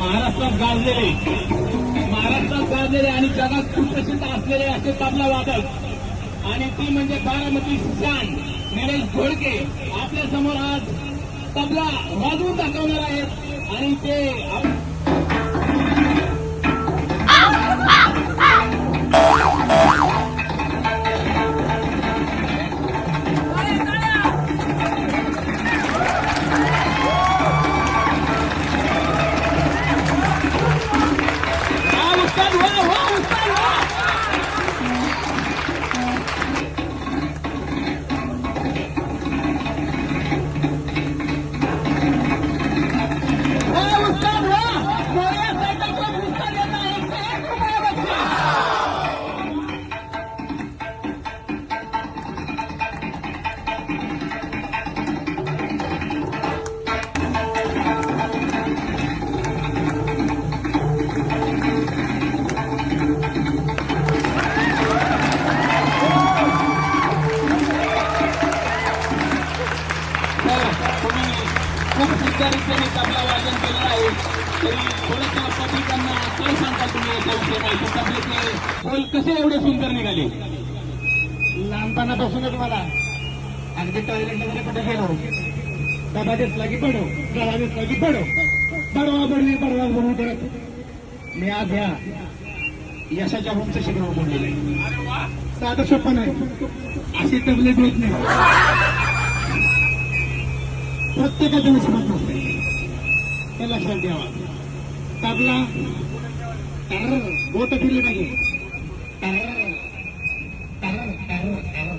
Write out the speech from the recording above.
महाराष्ट्रात गाजलेले. महाराष्ट्रात गाजलेले आणि जगात सुप्रसिद्ध असलेले असे तबला वादक. आणि ती म्हणजे बारामती शान निलेश घोडके. आपल्यासमोर आज तबला वाजवून दाखवणार आहेत. आणि ते खूप सिद्धारीत्याने तबला वादन केलं आहे. तरी थोडंसं पब्लिकांना काय सांगता तुम्ही? याच्या तबल्याचे बोल कसे एवढे सुंदर निघाले? लहानपणापासूनच मला अगदी टॉयलेट वगैरे कुठे गेलो? डबा दिसला की पडो. डबा दिसला की पडो. बडवा बडवी बडवा बडवी करत मी आज ह्या यशाच्या होमचं शिकलो बोललेलं आहे. साधं सोपं नाही. अशी तबलेट होत नाही. प्रत्येकाचं नशिबात नसते हे लक्षात ठेवा तबला टर्र, बोट फिरली पाहिजे टर्र, टर्र, टर्र, टर्र.